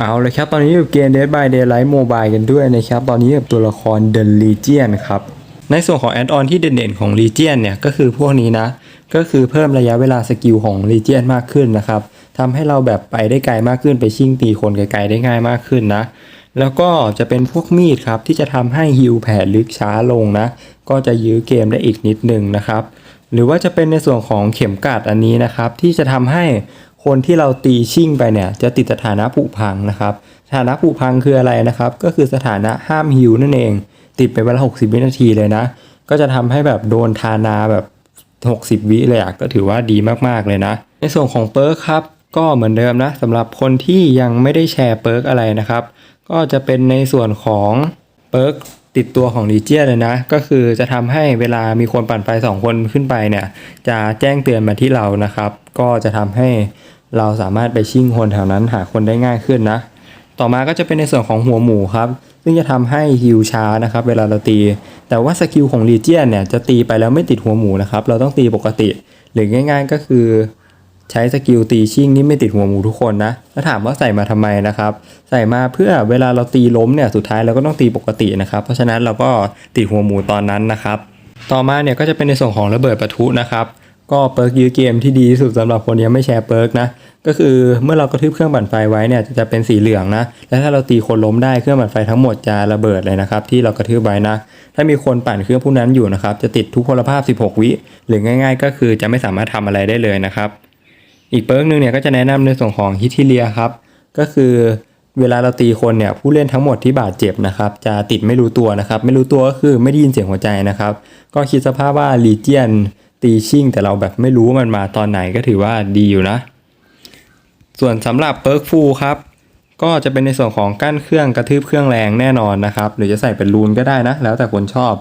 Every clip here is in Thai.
เอาเลยครับ ตอนนี้อยู่เกม Dead by Daylight Mobile กันด้วยนะครับ ตอนนี้กับตัวละคร The Legion ครับ ในส่วนของแอดออนที่เด่นๆของ Legion เนี่ย ก็คือพวกนี้นะ ก็คือเพิ่มระยะเวลาสกิลของ Legion มากขึ้นนะครับทำให้เราแบบไปได้ไกลมากขึ้นไปชิ่งตีคนไกลๆได้ง่ายมากขึ้นนะ แล้วก็จะเป็นพวกมีดครับ ที่จะทำให้ฮิวแผลลึกช้าลงนะ ก็จะยื้อเกมได้อีกนิดนึงนะครับหรือว่าจะเป็นในส่วนของเข็มกัดอันนี้นะครับ ที่จะทำให้ คนที่เราตีชิ่งไปเนี่ยจะติดสถานะผุพังนะครับ สถานะผุพังคืออะไรนะครับ ก็คือสถานะห้ามฮิวนั่นเอง ติดไปเวลา 60 วินาทีเลยนะ ก็จะทำให้แบบโดนทานาแบบ 60 วิเลยอะก็ถือว่าดีมากๆเลยนะ ในส่วนของเปิร์กครับก็เหมือนเดิมนะสำหรับคนที่ยังไม่ได้แชร์เปิร์กอะไรนะครับ ก็จะเป็นในส่วนของเปิร์กติดตัวของลีเจียเลยนะ ก็คือจะทำให้เวลามีคนปั่นไฟสองคนขึ้นไปเนี่ย จะแจ้งเตือนมาที่เรานะครับ ก็จะทำให้ เราสามารถไปชิ่งคนแถวนั้นหาคนได้ง่ายขึ้นนะ ต่อมาก็จะเป็นในส่วนของหัวหมูครับ ซึ่งจะทำให้ฮิวช้านะครับ เวลาเราตี แต่ว่าสกิลของลีเจียนเนี่ยจะตีไปแล้วไม่ติดหัวหมูนะครับ เราต้องตีปกติ หรือง่าย ๆ ก็คือใช้สกิลตีชิ่งนี่ไม่ติดหัวหมูทุกคนนะ แล้วถามว่าใส่มาทำไมนะครับ ใส่มาเพื่อเวลาเราตีล้มเนี่ย สุดท้ายเราก็ต้องตีปกตินะครับ เพราะฉะนั้นเราก็ติดหัวหมูตอนนั้นนะครับ ต่อมาเนี่ยก็จะเป็นในส่วนของระเบิดปะทุนะครับ ก็เปิร์กยื้อเกมที่ดีที่สุดสำหรับคนยังไม่แชร์เปิร์กนะก็คือเมื่อเรากระทืบเครื่องปั่นไฟไว้เนี่ยจะเป็นสีเหลืองนะและถ้าเราตีคนล้มได้เครื่องปั่นไฟทั้งหมดจะระเบิดเลยนะครับที่เรากระทืบไว้นะ ถ้ามีคนปั่นเครื่องพวกนั้นอยู่นะครับจะติดทุกพลภาพ 16 วิหรือง่าย ๆ ก็คือจะไม่สามารถทำอะไรได้เลยนะครับ อีกเปิร์กหนึ่งเนี่ยก็จะแนะนำในส่วนของฮิต i เลียครับก็คือเวลาเราตีคนเนี่ยผู้เล่นทั้งหมดที่บาดเจ็บนะครับจะติดไม่รู้ตัวนะครับไม่รู้ตัวก็คือไม่ได้ยินเสียงหัวใจนะครับก็คิดสภาพว่าลีเจียน ตีชิ่งแต่เราแบบไม่รู้ว่ามันมาตอนไหนก็ถือว่าดีอยู่นะ ส่วนสำหรับเปิร์กฟูครับ ก็จะเป็นในส่วนของกั้นเครื่องกระทืบเครื่องแรงแน่นอนนะครับ หรือจะใส่เป็นรูนก็ได้นะ แล้วแต่คนชอบ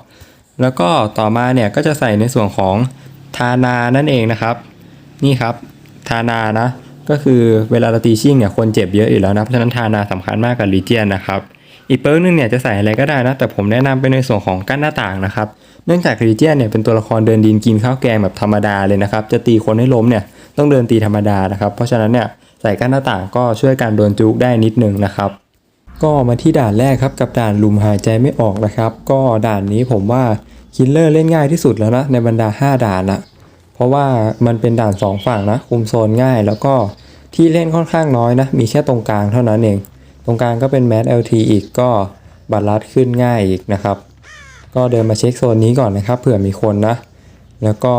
แล้วก็ต่อมาเนี่ยก็จะใส่ในส่วนของทานานั่นเองนะครับ นี่ครับทานานะ ก็คือเวลาเราตีชิ่งเนี่ยคนเจ็บเยอะอยู่แล้วนะ เพราะฉะนั้นทานาสำคัญมากกับลีเจียนนะครับ อีกเปิร์กนึงเนี่ยจะใส่อะไรก็ได้นะ แต่ผมแนะนำเป็นในส่วนของกั้นหน้าต่างนะครับ เนื่องจากลีเจียนเนี่ยเป็นตัวละครเดินดินกินข้าวแกงแบบธรรมดาเลยนะครับ จะตีคนให้ล้มเนี่ยต้องเดินตีธรรมดานะครับ เพราะฉะนั้นเนี่ยใส่กั้นหน้าต่างก็ช่วยการโดนจุกได้นิดนึงนะครับ ก็มาที่ด่านแรกครับกับด่านลุมหายใจไม่ออกนะครับ ก็ด่านนี้ผมว่าคิลเลอร์เล่นง่ายที่สุดแล้วนะในบรรดา 5 ด่านนะเพราะว่ามันเป็นด่าน 2 ฝั่งนะคุมโซนง่ายแล้วก็ที่เล่นค่อนข้างน้อยนะมีแค่ตรงกลางเท่านั้นเอง ตรงกลางก็เป็นแมส LT อีกก็บัตรลัดขึ้นง่ายอีกนะครับ ก็เดินมาเช็คโซนนี้ก่อนนะครับ เผื่อมีคนนะ แล้วก็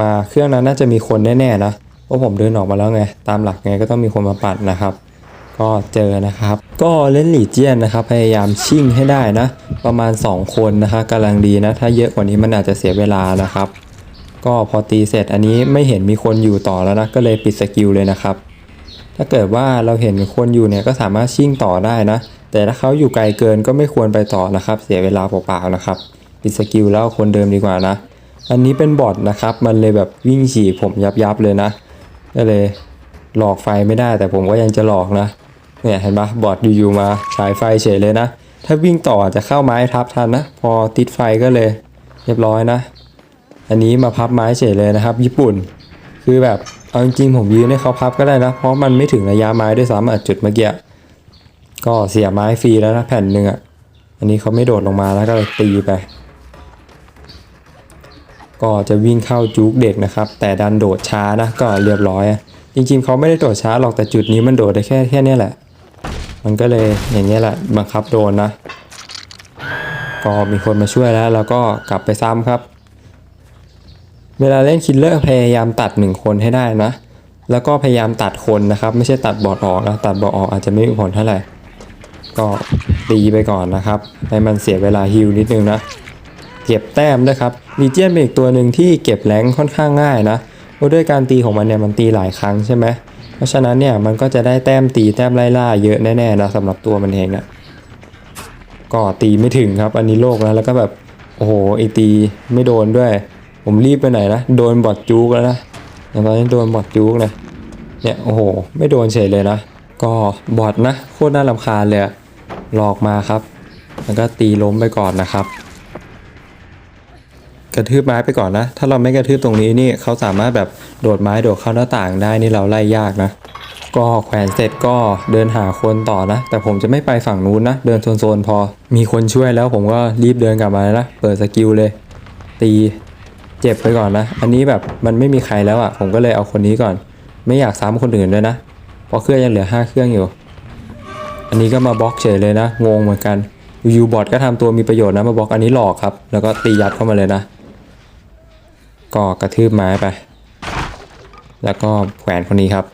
มาเครื่องนั้นน่าจะมีคนแน่ๆนะเพราะผมเดินออกมาแล้วไง ตามหลักไงก็ต้องมีคนมาปัดนะครับ ก็เจอนะครับ ก็เล่นหลีเจียนนะครับ พยายามชิ่งให้ได้นะ ประมาณ 2 คนนะคะกำลังดีนะ ถ้าเยอะกว่านี้มันอาจจะเสียเวลานะครับ ก็พอตีเสร็จอันนี้ไม่เห็นมีคนอยู่ต่อแล้วนะ ก็เลยปิดสกิลเลยนะครับ ถ้าเกิดว่าเราเห็นคนอยู่เนี่ยก็สามารถชิ่งต่อได้นะ แต่ถ้าเขาอยู่ไกลเกินก็ไม่ควรไปต่อนะครับ เสียเวลาเปล่าๆนะครับปิดสกิลแล้วเอาคนเดิมดีกว่านะ อันนี้เป็นบอทนะครับ มันเลยแบบวิ่งฉีกผมยับๆเลยนะ ก็เลยหลอกไฟไม่ได้ แต่ผมก็ยังจะหลอกนะ เนี่ยเห็นปะบอดอยู่ๆมาฉายไฟเฉยเลยนะ ถ้าวิ่งต่อจจะเข้าไม้ทับทันนะ พอติดไฟก็เลยเรียบร้อยนะ อันนี้มาพับไม้เฉยเลยนะครับ ญี่ปุ่น คือแบบ เอาจริงๆผมยืนให้เขาพับก็ได้นะ เพราะมันไม่ถึงระยะไม้ด้วยซ้ำอะจุดเมื่อกี้ก็เสียไม้ฟรีแล้วนะแผ่นหนึ่งอะอันนี้เขาไม่โดดลงมาแล้วก็เลยตีไป ก็จะวิ่งเข้าจุกเด็กนะครับ แต่ดันโดดช้านะก็เรียบร้อยอะจริงๆเขาไม่ได้โดดช้าหรอกแต่จุดนี้มันโดดได้แค่แค่นี้แหละ มันก็เลยอย่างเงี้แหละบังคับโดนนะ ก็มีคนมาช่วยแล้ว แล้วก็กลับไปซ้ำครับ เวลาเล่นคิลเลอร์พยายามตัดหนึ่งคนให้ได้นะ แล้วก็พยายามตัดคนนะครับ ไม่ใช่ตัดบอดออกนะ ตัดบอดออกอาจจะไม่มีผลเท่าไหร่ ก็ตีไปก่อนนะครับ ให้มันเสียเวลาฮิลนิดนึงนะ เก็บแต้มด้วยครับลีเจียนเป็นอีกตัวหนึ่งที่เก็บแรงค่อนข้างง่ายนะเพราะด้วยการตีของมันเนี่ยมันตีหลายครั้งใช่ไหม เพราะฉะนั้นเนี่ยมันก็จะได้แต้มตีแต้มไล่ล่าเยอะแน่ๆนะสำหรับตัวมันเองนะก็ตีไม่ถึงครับอันนี้โลกแล้วแล้วก็แบบโอ้โหไอตีไม่โดนด้วย ผมรีบไปไหนนะโดนบอดจูกแล้วนะอย่างตอนนี้โดนบอดจูกเลยเนี่ยโอ้โห ไม่โดนเฉยเลยนะ ก็บอดนะโคตรน่ารำคาญเลยหลอกมาครับแล้วก็ตีล้มไปก่อนนะครับ กระทืบไม้ไปก่อนนะ ถ้าเราไม่กระทืบตรงนี้นี่เขาสามารถแบบโดดไม้โดดเข้าหน้าต่างได้นี่เราไล่ยากนะก็แขวนเสร็จก็เดินหาคนต่อนะ แต่ผมจะไม่ไปฝั่งนู้นนะ เดินโซนๆพอ มีคนช่วยแล้วผมก็รีบเดินกลับมานะ เปิดสกิลเลย ตี เจ็บไปก่อนนะ อันนี้แบบมันไม่มีใครแล้วอะ่ะ ผมก็เลยเอาคนนี้ก่อน ไม่อยากซ้ำคนอื่นด้วยนะ เพราะเครื่องยังเหลือ 5 เครื่องอยู่ อันนี้ก็มาบล็อกเฉยเลยนะ งงเหมือนกันยูบอทก็ทำตัวมีประโยชน์นะ มาบล็อกอันนี้หลอกครับ แล้วก็ตียัดเข้ามาเลยนะ ก็กระทืบไม้ไป แล้วก็แขวนคนนี้ครับ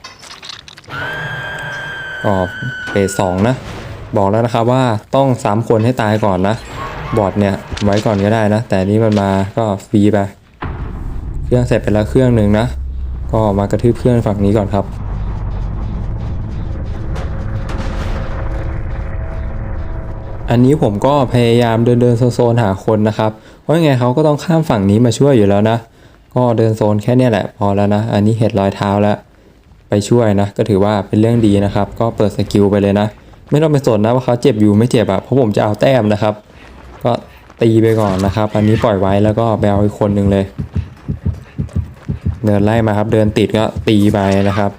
ก็เฟสสองนะ บอกแล้วนะครับว่าต้องสามคนให้ตายก่อนนะ บอร์ดเนี่ยไว้ก่อนก็ได้นะ แต่อันนี้มันมาก็ฟรีไป เครื่องเสร็จไปแล้วเครื่องหนึ่งนะ ก็มากระทืบเครื่องฝั่งนี้ก่อนครับอันนี้ผมก็พยายามเดินเดินโซนหาคนนะครับ เพราะยังไงเขาก็ต้องข้ามฝั่งนี้มาช่วยอยู่แล้วนะ ก็เดินโซนแค่เนี้ยแหละพอแล้วนะ อันนี้เห็ดรอยเท้าแล้ว ไปช่วยนะ ก็ถือว่าเป็นเรื่องดีนะครับ ก็เปิดสกิลไปเลยนะ ไม่ต้องไปสนนะว่าเขาเจ็บอยู่ไม่เจ็บอะเพราะผมจะเอาแต้มนะครับ ก็ตีไปก่อนนะครับ อันนี้ปล่อยไว้แล้วก็ไปเอาอีกคนหนึ่งเลย เดินไล่มาครับ เดินติดก็ตีไปนะครับ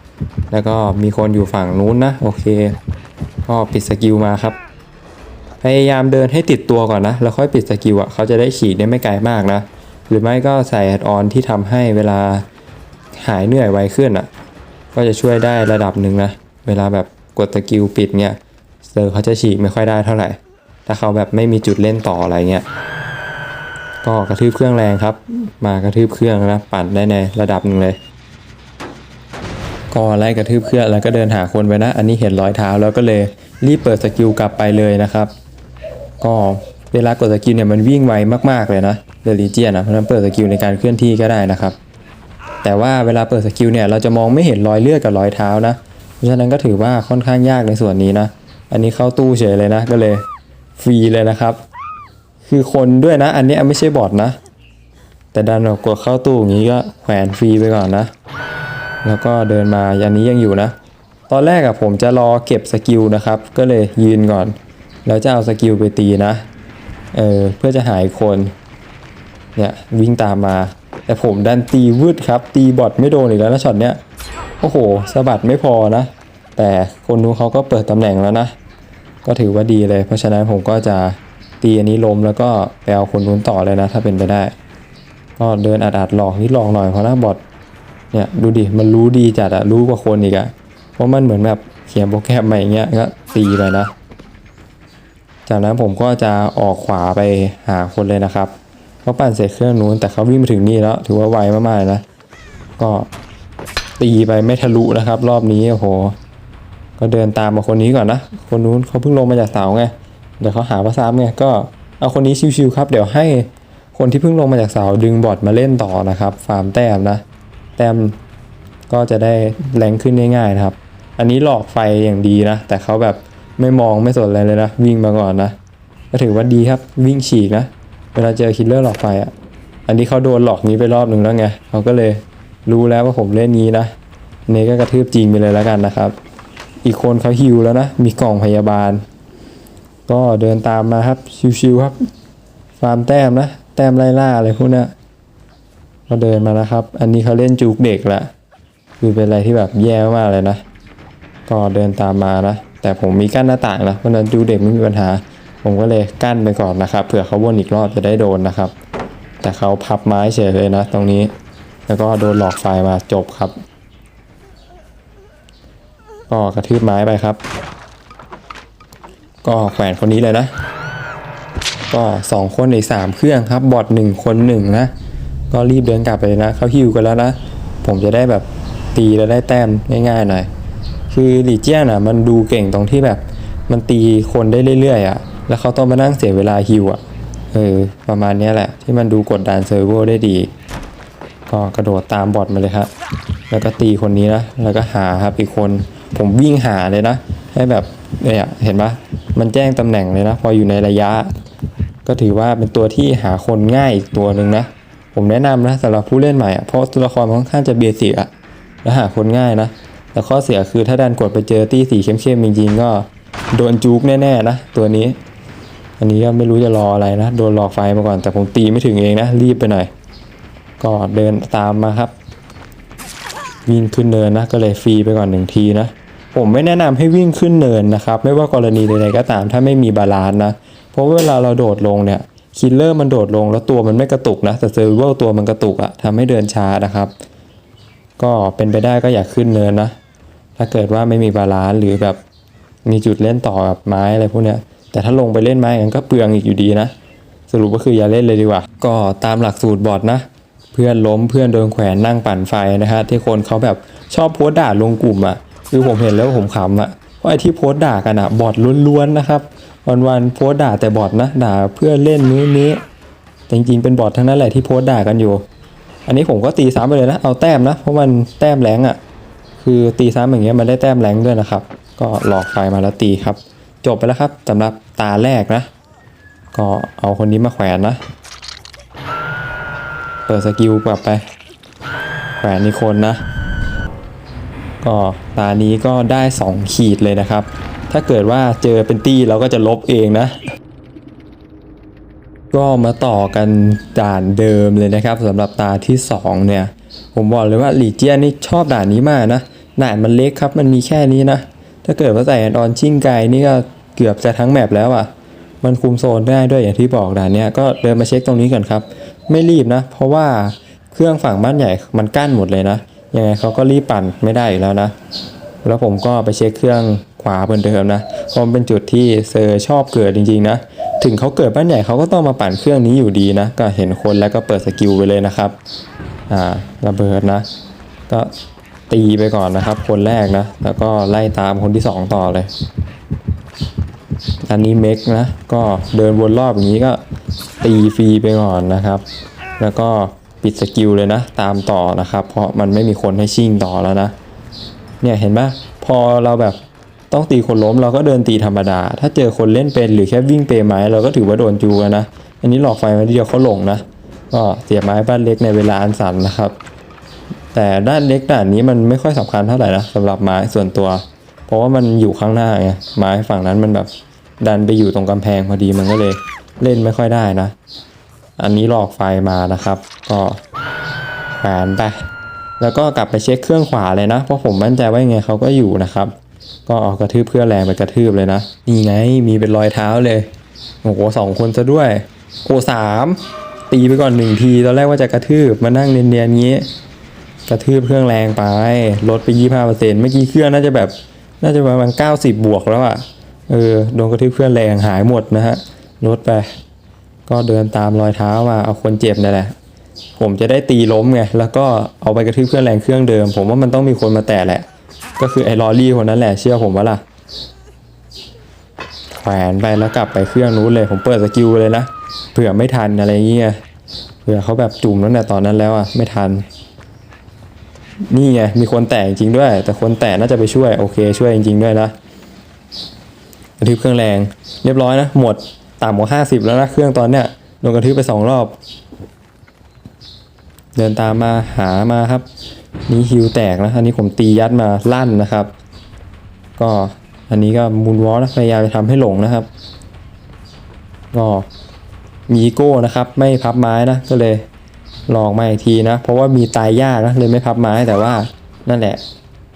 แล้วก็มีคนอยู่ฝั่งนู้นนะ โอเค ก็ปิดสกิลมาครับ พยายามเดินให้ติดตัวก่อนนะ แล้วค่อยปิดสกิลอะ เขาจะได้ฉีดได้ไม่ไกลมากนะ หรือไม่ก็ใส่แอดออนที่ทำให้เวลาหายเหนื่อยไวขึ้นอะ ก็จะช่วยได้ระดับหนึ่งนะ เวลาแบบกดสกิลปิดเนี่ยเซอร์เขาจะฉีกไม่ค่อยได้เท่าไหร่ ถ้าเขาแบบไม่มีจุดเล่นต่ออะไรเงี้ย ก็กระทืบเครื่องแรงครับ มากระทืบเครื่องนะปั่นได้ในระดับหนึ่งเลย ก็ไล่กระทืบเครื่องแล้วก็เดินหาคนไปนะ อันนี้เห็นรอยเท้าแล้วก็เลยรีบเปิดสกิลกลับไปเลยนะครับ ก็เวลากดสกิลเนี่ยมันวิ่งไวมากๆเลยนะเดลิเจียนะเพราะฉะนั้นเปิดสกิลในการเคลื่อนที่ก็ได้นะครับ แต่ว่าเวลาเปิดสกิลเนี่ยเราจะมองไม่เห็นรอยเลือดกับรอยเท้านะ เพราะฉะนั้นก็ถือว่าค่อนข้างยากในส่วนนี้นะ อันนี้เข้าตู้เฉยเลยนะก็เลยฟรีเลยนะครับ คือคนด้วยนะ อันนี้ไม่ใช่บอทนะ แต่ดันแบบกดเข้าตู้อย่างนี้ก็แขวนฟรีไปก่อนนะ แล้วก็เดินมาอันนี้ยังอยู่นะ ตอนแรกอะผมจะรอเก็บสกิลนะครับ ก็เลยยืนก่อน แล้วจะเอาสกิลไปตีนะ เออเพื่อจะหายคน เนี่ยวิ่งตามมา แต่ผมดันตีวืดครับ ตีบอทไม่โดนอีกแล้วนะช็อตเนี้ย โอ้โหสะบัดไม่พอนะ แต่คนนู้นเขาก็เปิดตำแหน่งแล้วนะ ก็ถือว่าดีเลย เพราะฉะนั้นผมก็จะ ตีอันนี้ล้มแล้วก็ไปเอาคนนู้นต่อเลยนะ ถ้าเป็นไปได้ ก็เดินอัดๆหลอกนิดลองหน่อยเพราะหน้าบอทเนี่ยดูดิมันรู้ดีจัดอะรู้กว่าคนอีกอะเพราะมันเหมือนแบบเขียนโปรแกรมมาอย่เงี้ยก็ตีไปนะ จากนั้นผมก็จะออกขวาไปหาคนเลยนะครับเขาปั่นเสร็จเครื่องนู้นแต่เขาวิ่งมาถึงนี่แล้ว ถือว่าไวมากๆนะก็ตีไปไม่ทะลุนะครับ รอบนี้โอ้โห ก็เดินตามมาคนนี้ก่อนนะ คนนู้นเขาเพิ่งลงมาจากเสาไง เดี๋ยวเขาหาว่าซ้ำไงก็เอาคนนี้ชิวๆครับ เดี๋ยวให้คนที่เพิ่งลงมาจากเสาดึงบอทมาเล่นต่อนะครับ ฟาร์มแต้มนะ แต้มก็จะได้แรงขึ้นง่ายๆนะครับ อันนี้หลอกไฟอย่างดีนะ แต่เขาแบบไม่มองไม่สนอะไรเลยนะ วิ่งมาก่อนนะ ก็ถือว่าดีครับวิ่งฉีกนะ เวลาเจอคิลเลอร์หลอกไฟอะ อันนี้เขาโดนหลอกนี้ไปรอบหนึ่งแล้วไงเขาก็เลยรู้แล้วว่าผมเล่นนี้นะเนก็กระทืบจริงไปเลยแล้วกันนะครับ อีกคนเขาฮิวแล้วนะ มีกล่องพยาบาล ก็เดินตามมาครับ ชิวๆครับ ฟาร์มแต้มนะ แต้มไล่ล่าอะไรพวกนี้ยก็เดินมานะครับ อันนี้เขาเล่นจูกเด็กละคือเป็นอะไรที่แบบแย่มากเลยนะ ก็เดินตามมานะ แต่ผมมีกั้นหน้าต่างนะเพราะฉะนั้นจูกเด็กไม่มีปัญหา ผมก็เลยกั้นไปก่อนนะครับ เผื่อเขาวนอีกรอบจะได้โดนนะครับ แต่เขาพับไม้เฉยเลยนะ ตรงนี้ แล้วก็โดนหลอกไฟมาจบครับ ก็กระทืบไม้ไปครับ ก็แขวนคนนี้เลยนะ ก็สองคนในสามเครื่องครับ บอทหนึ่งคนหนึ่งนะ ก็รีบเดินกลับไปเลยนะเขาฮิวกันแล้วนะ ผมจะได้แบบตีแล้วได้แต้มง่ายๆหน่อย คือลีเจียนอะ มันดูเก่งตรงที่แบบมันตีคนได้เรื่อยๆอะ แล้วเขาต้องมานั่งเสียเวลาฮิวอะ เออ ประมาณนี้แหละ ที่มันดูกดดันเซิร์ฟเวอร์ได้ดี ก็กระโดดตามบอทมาเลยครับแล้วก็ตีคนนี้นะ แล้วก็หาครับอีกคน ผมวิ่งหาเลยนะ ให้แบบ เนี่ยเห็นปะมันแจ้งตำแหน่งเลยนะ พออยู่ในระยะ ก็ถือว่าเป็นตัวที่หาคนง่ายอีกตัวหนึ่งนะ ผมแนะนำนะสำหรับผู้เล่นใหม่อะเพราะตัวละครค่อนข้างจะเบสิกอะแล้วหาคนง่ายนะ แต่ข้อเสียคือถ้าดันกดไปเจอตี้สีเข้มๆจริงๆก็โดนจุกแน่ๆนะตัวนี้ อันนี้ก็ไม่รู้จะรออะไรนะโดนหลอกไฟมาก่อนแต่ผมตีไม่ถึงเองนะรีบไปหน่อย ก็เดินตามมาครับวิ่งขึ้นเนินนะก็เลยฟรีไปก่อนหนึ่งทีนะ ผมไม่แนะนำให้วิ่งขึ้นเนินนะครับ ไม่ว่ากรณีใดๆก็ตาม ถ้าไม่มีบาลานซ์นะ เพราะเวลาเราโดดลงเนี่ยคิลเลอร์มันโดดลงแล้วตัวมันไม่กระตุกนะ แต่เซอร์เวลตัวมันกระตุกอะทำให้เดินช้านะครับ ก็เป็นไปได้ก็อย่าขึ้นเนินนะ ถ้าเกิดว่าไม่มีบาลานซ์หรือแบบมีจุดเล่นต่อกับไม้อะไรพวกเนี้ย แต่ถ้าลงไปเล่นไม้กันก็เปลืองอีกอยู่ดีนะ สรุปก็คืออย่าเล่นเลยดีกว่า ก็ตามหลักสูตรบอร์ดนะ เพื่อนล้มเพื่อนโดนแขวนนั่งปั่นไฟนะฮะที่คนเขาแบบชอบโพสด่าลงกลุ่มอะ่ะ คือผมเห็นแล้วผมขำอะ่ะเพราะไอ้ที่โพสต์ด่ากันอะบอทล้วนๆนะครับ วันๆโพสต์ด่าแต่บอทนะด่าเพื่อเล่นนู้นนี้แต่จริงๆเป็นบอททั้งนั้นแหละที่โพสต์ด่ากันอยู่ อันนี้ผมก็ตีซ้ำไปเลยนะเอาแต้มนะ เพราะมันแต้มแรงอะคือตีซ้ำอย่างเงี้ยมันได้แต้มแรงด้วยนะครับ ก็หลอกไฟมาแล้วตีครับ จบไปแล้วครับสำหรับตาแรกนะ ก็เอาคนนี้มาแขวนนะเปิดสกิลกลับไปแขวนนี่คนนะ ก็ตานี้ก็ได้ 2 ขีดเลยนะครับ ถ้าเกิดว่าเจอเป็นตี้เราก็จะลบเองนะ ก็มาต่อกันด่านเดิมเลยนะครับสำหรับตาที่ 2 เนี่ย ผมบอกเลยว่าลีเจียนนี่ชอบด่านนี้มากนะด่านมันเล็กครับมันมีแค่นี้นะ ถ้าเกิดว่าใส่แอนออนชิ่งไกนี่ก็เกือบจะทั้งแมปแล้วอะ่ะมันคุมโซนได้ด้วยอย่างที่บอกด่านเนี้ยก็เดินมาเช็คตรงนี้ก่อนครับ ไม่รีบนะ เพราะว่าเครื่องฝั่งบ้านใหญ่มันกั้นหมดเลยนะ ยังไงเขาก็รีบปั่นไม่ได้อยู่แล้วนะ แล้วผมก็ไปเช็คเครื่องขวาเหมือนเดิมนะเพราะมันเป็นจุดที่เซอร์ชอบเกิดจริงๆนะ ถึงเขาเกิดบ้านใหญ่เขาก็ต้องมาปั่นเครื่องนี้อยู่ดีนะ ก็เห็นคนแล้วก็เปิดสกิลไปเลยนะครับ อ่าระเบิดนะ ก็ตีไปก่อนนะครับ คนแรกนะ แล้วก็ไล่ตามคนที่สองต่อเลย อันนี้เมกนะ ก็เดินวนรอบอย่างนี้ก็ตีฟรีไปก่อนนะครับ แล้วก็ ปิดสกิลเลยนะ ตามต่อนะครับ เพราะมันไม่มีคนให้ชิ่งต่อแล้วนะ เนี่ยเห็นไหมพอเราแบบต้องตีคนล้มเราก็เดินตีธรรมดา ถ้าเจอคนเล่นเป็นหรือแค่วิ่งเปรย์ไม้เราก็ถือว่าโดนจูกันนะ อันนี้หลอกไฟมาเดียวเขาหลงนะ ก็เสียไม้บ้านเล็กในเวลาอันสั้นนะครับ แต่ด้านเล็กด้านนี้มันไม่ค่อยสำคัญเท่าไหร่นะสำหรับไม้ส่วนตัว เพราะว่ามันอยู่ข้างหน้าไงไม้ฝั่งนั้นมันแบบดันไปอยู่ตรงกำแพงพอดีมันก็เลยเล่นไม่ค่อยได้นะ อันนี้หลอกไฟมานะครับ ก็แขวนไป แล้วก็กลับไปเช็คเครื่องขวาเลยนะ เพราะผมมั่นใจว่ายังไงเขาก็อยู่นะครับ ก็เอากระทืบเพื่อแรงไปกระทืบเลยนะ นี่ไงมีเป็นรอยเท้าเลยโอ้โหสองคนซะด้วยโอ้สามตีไปก่อนหนึ่งทีตอนแรกว่าจะกระทืบมานั่งเนียนๆงี้ กระทืบเครื่องแรงไปลดไปยี่ห้าเปอร์เซ็นต์เมื่อกี้เครื่องน่าจะแบบน่าจะประมาณเก้าสิบบวกแล้วอะ่ะเออโดนกระทืบเครื่องแรงหายหมดนะฮะลดไป ก็เดินตามรอยเท้ามาเอาคนเจ็บนี่แหละ ผมจะได้ตีล้มไง แล้วก็เอาไปกระทืบเครื่องแรงเครื่องเดิม ผมว่ามันต้องมีคนมาแตะแหละ ก็คือไอ้ลอรี่คนนั้นแหละ เชื่อผมว่าล่ะ แขวนไปแล้วกลับไปเครื่องนู้นเลย ผมเปิดสกิลเลยนะ เผื่อไม่ทันอะไรเงี้ย เผื่อเขาแบบจุ่มตั้งแต่ตอนนั้นแล้วอะ ไม่ทัน นี่ไง มีคนแตะจริงด้วย แต่คนแตะน่าจะไปช่วย โอเค ช่วยจริงๆด้วยนะกระทืบเครื่องแรง เรียบร้อยนะ หมด ต่ำกว่าห้าสิบแล้วนะเครื่องตอนเนี้ยโดนกระทืบไปสองรอบ เดินตามมาหามาครับ นี่ฮิวแตกนะอันนี้ผมตียัดมาลั่นนะครับ ก็อันนี้ก็มูนวอลนะพยายามไปทำให้หลงนะครับก็มีโก้นะครับ ไม่พับไม้นะก็เลยลองมาอีกทีนะ เพราะว่ามีตายยากนะเลยไม่พับไม้แต่ว่านั่นแหละ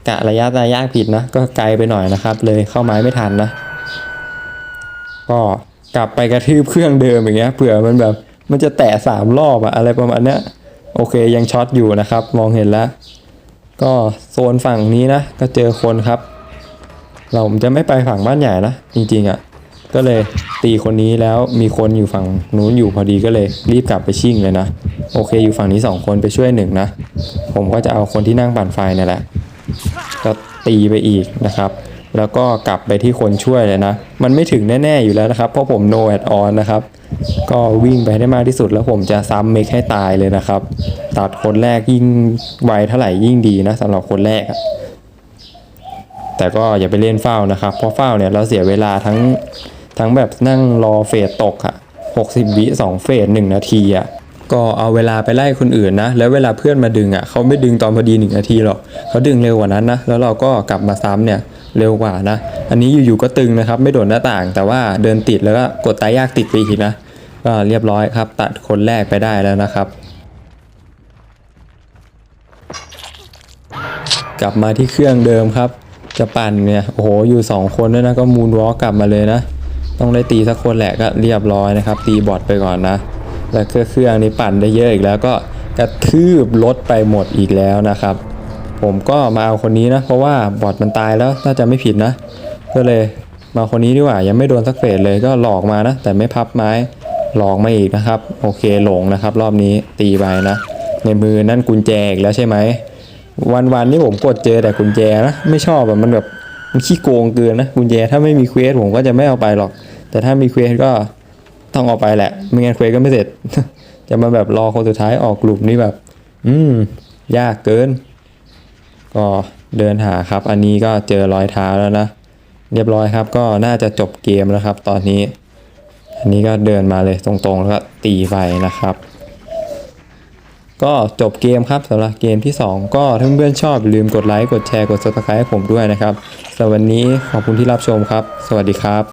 กะระยะตายยากผิดนะ ก็ไกลไปหน่อยนะครับ เลยเข้าไม้ไม่ทันนะ ก็ กลับไปกระทืบเครื่องเดิมอย่างเงี้ยเผื่อมันแบบมันจะแตะสามรอบอะอะไรประมาณเนี้ยโอเคยังช็อตอยู่นะครับ มองเห็นแล้ว ก็โซนฝั่งนี้นะ ก็เจอคนครับ เราจะไม่ไปฝั่งบ้านใหญ่นะจริงๆอะ่ะก็เลยตีคนนี้แล้วมีคนอยู่ฝั่งนู้นอยู่พอดีก็เลยรีบกลับไปชิ่งเลยนะ โอเคอยู่ฝั่งนี้สองคนไปช่วยหนึ่งนะ ผมก็จะเอาคนที่นั่งปั่นไฟนี่แหละก็ตีไปอีกนะครับ แล้วก็กลับไปที่คนช่วยเลยนะ มันไม่ถึงแน่ ๆ อยู่แล้วนะครับ เพราะผม no at on นะครับ ก็วิ่งไปได้มากที่สุดแล้วผมจะซ้ำเมคให้ตายเลยนะครับ ตัดคนแรกยิ่งไวเท่าไหร่ยิ่งดีนะสำหรับคนแรก แต่ก็อย่าไปเล่นเฝ้านะครับ เพราะเฝ้าเนี่ยเราเสียเวลาทั้งทั้งแบบนั่งรอเฟสตกอะ60 วิ2เฟส1นาทีอะก็เอาเวลาไปไล่คนอื่นนะ แล้วเวลาเพื่อนมาดึงอะเขาไม่ดึงตอนพอดี1นาทีหรอกเขาดึงเร็วกว่านั้นนะ แล้วเราก็กลับมาซ้ำเนี่ย เร็วกว่านะ อันนี้อยู่ๆก็ตึงนะครับ ไม่โดดหน้าต่าง แต่ว่าเดินติดแล้วก็กดตายยากติดไปอีกนะ ก็เรียบร้อยครับ ตัดคนแรกไปได้แล้วนะครับ กลับมาที่เครื่องเดิมครับ จะปั่นเนี่ยโอ้โหอยู่สองคนด้วยนะก็มูนวอล์กกลับมาเลยนะ ต้องได้ตีสักคนแหละก็เรียบร้อยนะครับ ตีบอทไปก่อนนะ แล้วเครื่องนี้ปั่นได้เยอะอีกแล้วก็กระทืบรถไปหมดอีกแล้วนะครับ ผมก็มาเอาคนนี้นะ เพราะว่าบอทมันตายแล้วน่าจะไม่ผิดนะ ก็เลยมาคนนี้ดีกว่ายังไม่โดนสักเฟสเลยก็หลอกมานะ แต่ไม่พับไม้หลอกมาอีกนะครับ โอเคหลงนะครับ รอบนี้ตีไปนะ ในมือนั่นกุญแจอีกแล้วใช่ไหมวันวันนี่ผมกดเจอแต่กุญแจนะไม่ชอบแบบมันแบบมันขี้โกงเกินนะกุญแจถ้าไม่มีเควสผมก็จะไม่เอาไปหรอก แต่ถ้ามีเควสก็ต้องเอาไปแหละไม่งั้นเควสก็ไม่เสร็จ จะมาแบบรอคนสุดท้ายออกกลุ่มนี่แบบ อืม ยากเกิน ก็เดินหาครับ อันนี้ก็เจอรอยเท้าแล้วนะ เรียบร้อยครับ ก็น่าจะจบเกมแล้วครับ ตอนนี้ อันนี้ก็เดินมาเลยตรงๆ แล้วก็ตีไปนะครับ ก็จบเกมครับสำหรับเกมที่ 2 ก็ถ้าเพื่อนๆชอบลืมกดไลค์ กดแชร์ กด subscribe ให้ผมด้วยนะครับสำหรับวันนี้ขอบคุณที่รับชมครับ สวัสดีครับ